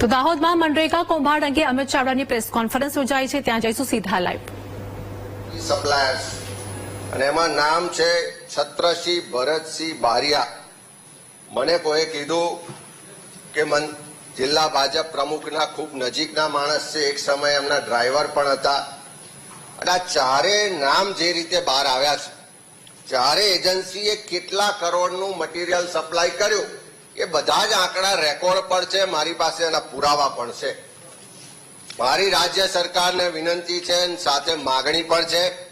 તો દાહોદમાં મનરેગા, કૌભાંડ અંગે અમિત ચાવડાની પ્રેસ કોન્ફરન્સ યોજાઈ છે. ત્યાં જઈશું સીધા લાઈવ. સપ્લાયર્સ અને એમાં નામ છે છત્રસિંહ ભરતસિંહ બારિયા. મને કોઈ કીધું કે મન જિલ્લા ભાજપ પ્રમુખના ખૂબ નજીકના માણસ છે. એક સમયે એમના ડ્રાઈવર પણ હતા. અને આ ચારે નામ જે રીતે બહાર આવ્યા છે. ચારે એજન્સીએ કેટલા કરોડનું મટીરિયલ સપ્લાય કર્યું? એ બધા જ આંકડા રેકોર્ડ પર છે, મારી પાસે એના પુરાવા પણ છે. મારી રાજ્ય સરકારને વિનંતી છે સાથે માગણી પણ છે.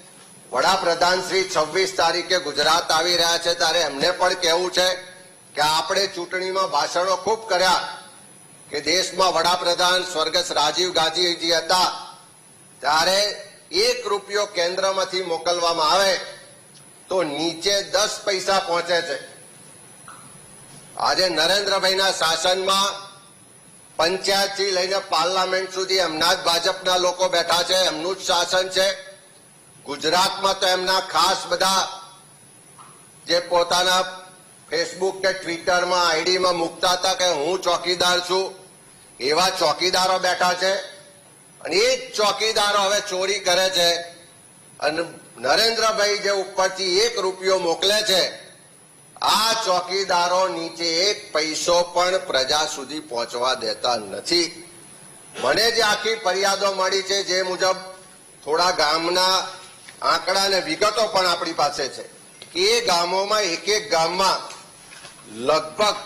વડાપ્રધાન શ્રી છવ્વીસ તારીખે ગુજરાત આવી રહ્યા છે, ત્યારે એમને પણ કહેવું છે કે આપણે ચૂંટણીમાં ભાષણો ખૂબ કર્યા કે દેશમાં વડાપ્રધાન સ્વર્ગસ્થ રાજીવ ગાંધીજી હતા. ત્યારે એક રૂપિયો કેન્દ્રમાંથી મોકલવામાં આવે તો નીચે દસ પૈસા પહોંચે છે. આજે નરેન્દ્રભાઈના શાસનમાં પંચાયતથી લઈને પાર્લામેન્ટ સુધી એમના જ ભાજપના લોકો બેઠા છે, એમનું જ શાસન છે. ગુજરાતમાં તો એમના ખાસ બધા જે પોતાના ફેસબુક કે ટ્વિટરમાં, આઈડીમાં મૂકતા હતા કે હું ચોકીદાર છું, એવા ચોકીદારો બેઠા છે. અને એ જ ચોકીદારો હવે ચોરી કરે છે. અને નરેન્દ્રભાઈ જે ઉપરથી એક રૂપિયો મોકલે છે આ ચોકીદારો નીચે એક પૈસો પણ પ્રજા સુધી પહોંચવા દેતા નથી. મને જે આખી ફરિયાદો મળી છે જે મુજબ થોડા ગામના આંકડા અને વિગતો પણ આપણી પાસે છે કે ગામોમાં એક એક ગામમાં લગભગ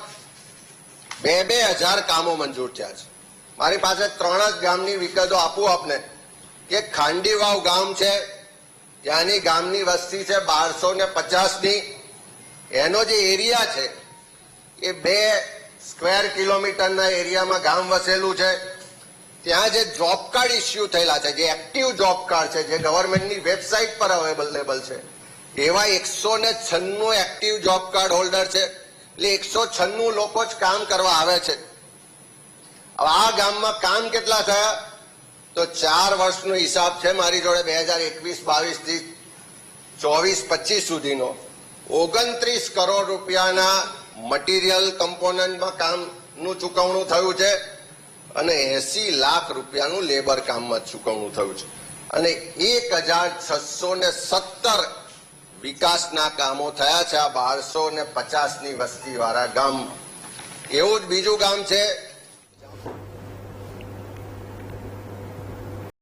બે બે હજાર કામો મંજૂર થયા છે. મારી પાસે ત્રણ જ ગામની વિગતો આપું આપને કે ખાંડીવાવ ગામ છે, ત્યાંની ગામની વસ્તી છે બારસો ને પચાસની એનો જે એરિયા છે, એ બે સ્ક્વેર કિલોમીટરના એરિયામાં ગામ વસેલું છે. ત્યાં જે જોબ કાર્ડ ઇસ્યુ થયેલા છે, જે એક્ટિવ જોબ કાર્ડ છે, જે ગવર્મેન્ટની વેબસાઇટ પર અવેલેબલ છે, એવા એકસો ને છન્નું એક્ટિવ જોબ કાર્ડ હોલ્ડર છે. એટલે એકસો છન્નું લોકો જ કામ કરવા આવે છે. આ ગામમાં કામ કેટલા થયા? તો ચાર વર્ષનો હિસાબ છે મારી જોડે, બે હજાર એકવીસ, બાવીસથી ચોવીસ, પચીસ સુધીનો. ઓગણત્રીસ કરોડ રૂપિયાના મટીરિયલ કમ્પોનન્ટમાં કામનું ચૂકવણું થયું છે અને એસી લાખ રૂપિયાનું લેબર કામમાં ચૂકવણું થયું છે. અને એક હજાર છસો ને સત્તર વિકાસના કામો થયા છે આ બારસો ને પચાસની વસ્તીવાળા ગામ એવું જ બીજું ગામ છે